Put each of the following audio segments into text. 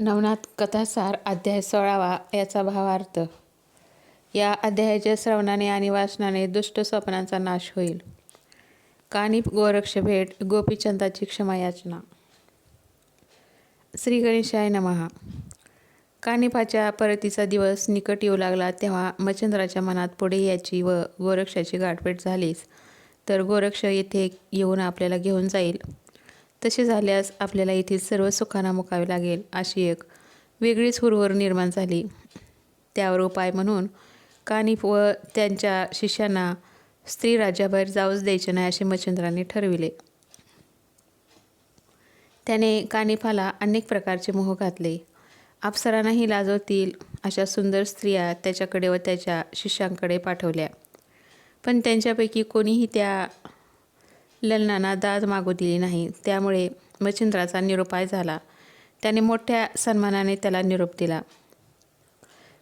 नवनाथ कथासार अध्याय सोळावा याचा भावार्थ या अध्यायाच्या श्रवणाने आणि वाचनाने दुष्ट स्वप्नांचा नाश होईल. कानिप गोरक्ष भेट गोपीचंदाची क्षमा याचना श्री गणेशाय नमहा. कानिपाच्या परतीचा दिवस निकट येऊ लागला तेव्हा मच्छंद्राच्या मनात पुढे याची व गोरक्षाची गाठभेट झालीच तर गोरक्ष येथे येऊन आपल्याला घेऊन जाईल. तसे झाल्यास आपल्याला येथील सर्व सुखांना मुकावे लागेल अशी एक वेगळीच हुरहुर निर्माण झाली. त्यावर उपाय म्हणून कानिफ व त्यांच्या शिष्यांना स्त्री राज्याबाहेर जाऊच द्यायचे नाही असे मच्छिंद्राने ठरविले. त्याने कानिफाला अनेक प्रकारचे मोह घातले. अप्सरांनाही लाजवतील अशा सुंदर स्त्रिया त्याच्याकडे व त्याच्या शिष्यांकडे पाठवल्या. पण त्यांच्यापैकी कोणीही त्या ललनांना दाद मागू दिली नाही. त्यामुळे मच्छिंद्राचा निरोपाय झाला. त्याने मोठ्या सन्मानाने त्याला निरोप दिला.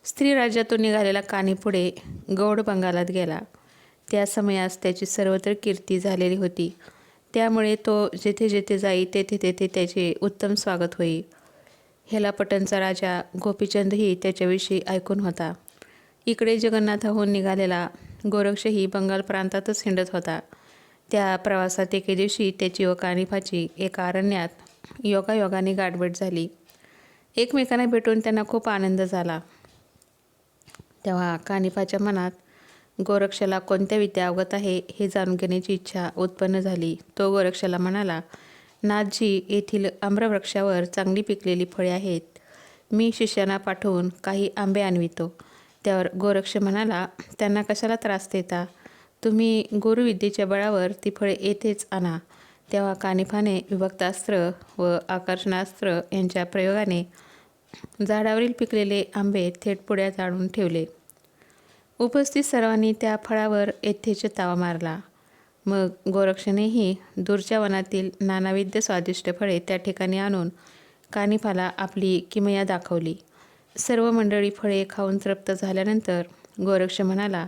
स्त्री राज्यातून निघालेला कानीपुढे गौड बंगालात गेला. त्या समयास त्याची सर्वत्र कीर्ती झालेली होती. त्यामुळे तो जेथे जेथे जाई तेथे तेथे त्याचे उत्तम स्वागत होई. हेलापटनचा राजा गोपीचंदही त्याच्याविषयी ऐकून होता. इकडे जगन्नाथाहून निघालेला गोरक्षही बंगाल प्रांतातच हिंडत होता. त्या प्रवासात एके दिवशी त्याची व कानिफाची एका अरण्यात योगायोगाने गाठभेट झाली. एकमेकांना भेटून त्यांना खूप आनंद झाला. तेव्हा कानिफाच्या मनात गोरक्षला कोणत्या विद्या अवगत आहे हे जाणून घेण्याची इच्छा उत्पन्न झाली. तो गोरक्षला म्हणाला नाथजी येथील आम्रवृक्षावर चांगली पिकलेली फळे आहेत. मी शिष्यांना पाठवून काही आंबे आणवितो. त्यावर गोरक्ष म्हणाला त्यांना कशाला त्रास देता? तुम्ही गुरुविद्येच्या बळावर ती फळे येथेच आणा. तेव्हा कानिफाने विभक्तास्त्र व आकर्षणास्त्र यांच्या प्रयोगाने झाडावरील पिकलेले आंबे थेट पुढ्यात आणून ठेवले. उपस्थित सर्वांनी त्या फळावर येथेच तावा मारला. मग गोरक्षनेही दूरच्या वनातील नानाविद्य स्वादिष्ट फळे त्या ठिकाणी आणून कानिफाला आपली किमया दाखवली. सर्व मंडळी फळे खाऊन तृप्त झाल्यानंतर गोरक्ष म्हणाला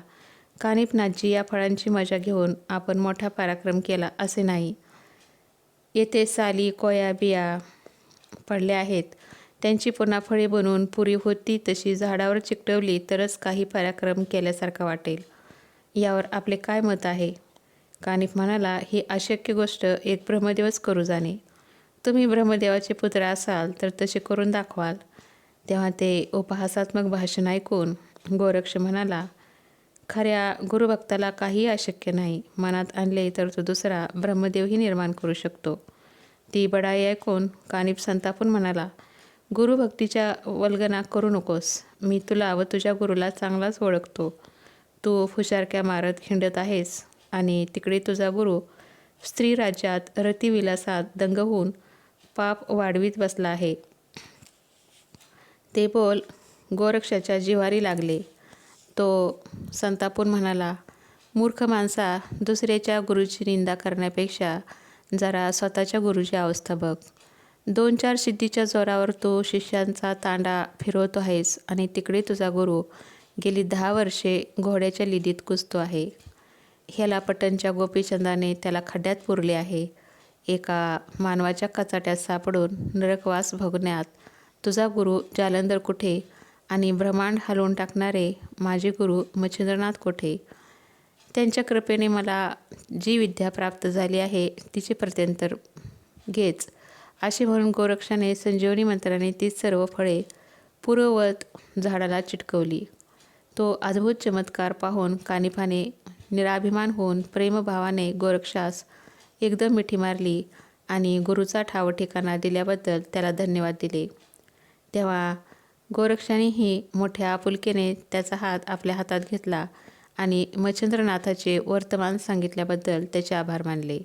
कानिफनाथजी या फळांची मजा घेऊन आपण मोठा पराक्रम केला असे नाही. येथे साली कोया बिया पडल्या आहेत. त्यांची पुन्हा फळे बनवून पुरी होती तशी झाडावर चिकटवली तरच काही पराक्रम केल्यासारखा वाटेल. यावर आपले काय मत आहे? कानिफ म्हणाला ही अशक्य गोष्ट एक ब्रह्मदेवच करू जाणे. तुम्ही ब्रह्मदेवाचे पुत्र असाल तर तसे करून दाखवाल. तेव्हा ते उपहासात्मक भाषण ऐकून गोरक्ष म्हणाला खऱ्या गुरुभक्ताला काही अशक्य नाही. मनात आणले तर तो दुसरा ब्रह्मदेवही निर्माण करू शकतो. ती बडाई ऐकून कानिप संतापून म्हणाला गुरुभक्तीच्या वल्गना करू नकोस. मी तुला व तुझ्या गुरुला चांगलाच ओळखतो. तू फुशारक्या मारत खिंडत आहेस आणि तिकडे तुझा गुरु स्त्री राज्यात रतिविलासात दंग होऊन पाप वाढवीत बसला आहे. ते बोल गोरक्षाच्या जिवारी लागले. तो संतापून म्हणाला मूर्ख माणसा दुसऱ्याच्या गुरुची निंदा करण्यापेक्षा जरा स्वतःच्या गुरुची अवस्था बघ. दोन चार सिद्धीच्या जोरावर तो शिष्यांचा तांडा फिरवतो आहेस आणि तिकडे तुझा गुरु गेली दहा वर्षे घोड्याच्या लिदीत कुसतो आहे. ह्याला पटनच्या गोपीचंदाने त्याला खड्ड्यात पुरले आहे. एका मानवाच्या कचाट्यात सापडून नरकवास भोगण्यात तुझा गुरु जालंधर कुठे? आणि ब्रह्मांड हलवून टाकणारे माझे गुरु मच्छिंद्रनाथ कोठे? त्यांच्या कृपेने मला जी विद्या प्राप्त झाली आहे तिचे प्रत्यंतर घेच. असे म्हणून गोरक्षाने संजीवनी मंत्राने ती सर्व फळे पूर्ववत झाडाला चिटकवली. तो अद्भुत चमत्कार पाहून कानिफाने निराभिमान होऊन प्रेमभावाने गोरक्षास एकदम मिठी मारली आणि गुरुचा ठाव ठिकाणा दिल्याबद्दल त्याला धन्यवाद दिले. तेव्हा गोरक्षानेही मोठ्या आपुलकीने त्याचा हात आपल्या हातात घेतला आणि मच्छिंद्रनाथाचे वर्तमान सांगितल्याबद्दल त्याचे आभार मानले.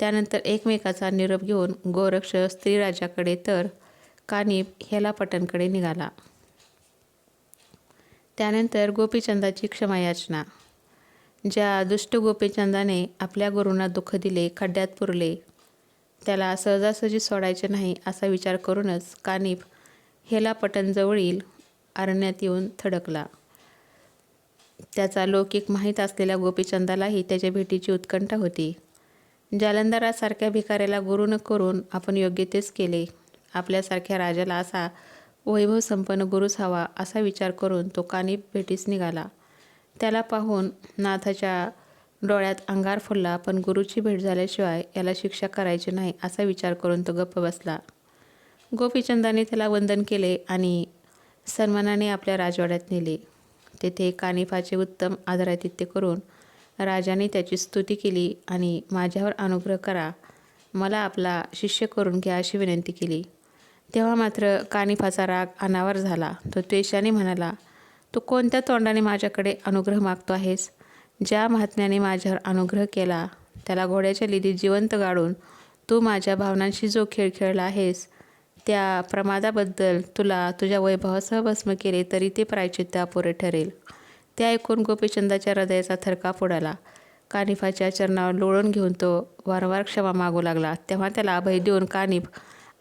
त्यानंतर एकमेकाचा निरोप घेऊन गोरक्ष स्त्रीराजाकडे तर कानिप ह्याला पटणकडे निघाला. त्यानंतर गोपीचंदाची क्षमायाचना. ज्या दुष्ट गोपीचंदाने आपल्या गुरूंना दुःख दिले खड्ड्यात पुरले त्याला सहजासहजी सोडायचे नाही असा विचार करूनच कानिप हेला पटनजवळील अरण्यात येऊन थडकला. त्याचा लौकिक माहीत असलेल्या गोपीचंदालाही त्याच्या भेटीची उत्कंठा होती. जालंधरासारख्या भिकाऱ्याला गुरु न करून आपण योग्य तेच केले. आपल्यासारख्या राजाला असा वैभव संपन्न गुरुच हवा असा विचार करून तो कानी भेटीस निघाला. त्याला पाहून नाथाच्या डोळ्यात अंगार फुलला पण गुरुची भेट झाल्याशिवाय याला शिक्षा करायची नाही असा विचार करून तो गप्प बसला. गोपीचंदाने त्याला वंदन केले आणि सन्मानाने आपल्या राजवाड्यात नेले. तेथे कानिफाचे उत्तम आदरातिथ्य करून राजाने त्याची स्तुती केली आणि माझ्यावर अनुग्रह करा मला आपला शिष्य करून घ्या अशी विनंती केली. तेव्हा मात्र कानिफाचा राग अनावर झाला. तो त्वेषाने म्हणाला तू कोणत्या तोंडाने माझ्याकडे अनुग्रह मागतो आहेस? ज्या महात्म्याने माझ्यावर अनुग्रह केला त्याला घोड्याच्या लिदीत जिवंत गाडून तू माझ्या भावनांशी जो खेळ खेळला आहेस त्या प्रमादाबद्दल तुला तुझ्या वैभवासह भस्म केले तरी ते प्रायचित्त अपुरे ठरेल. ते ऐकून गोपीचंदाच्या हृदयाचा थरकाप उडाला. कानिफाच्या चरणावर लोळून घेऊन तो वारंवार क्षमा मागू लागला. तेव्हा त्याला अभय देऊन कानिफ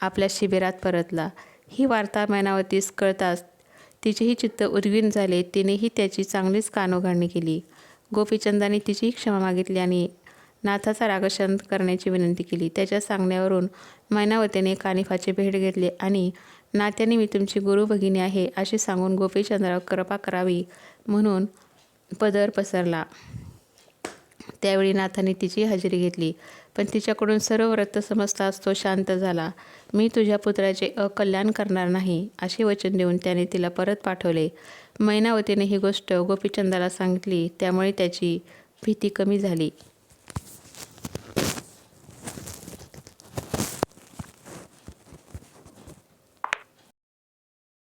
आपल्या शिबिरात परतला. ही वार्ता मैनावतीस कळताच तिचेही चित्त उद्विन झाले. तिनेही त्याची चांगलीच कानोघाडणी केली. गोपीचंदाने तिचीही क्षमा मागितली आणि नाथाचा राग शांत करण्याची विनंती केली. त्याच्या सांगण्यावरून मैनावतीने कानिफाची भेट घेतली आणि नात्याने मी तुमची गुरु भगिनी आहे असे सांगून गोपीचंद्रावर कृपा करावी म्हणून पदर पसरला. त्यावेळी नाथाने तिची हजेरी घेतली पण तिच्याकडून सर्व व्रत समजताच तो शांत झाला. मी तुझ्या पुत्राचे अकल्याण करणार नाही असे वचन देऊन त्याने तिला परत पाठवले. मैनावतीने ही गोष्ट गोपीचंदाला सांगितली त्यामुळे त्याची भीती कमी झाली.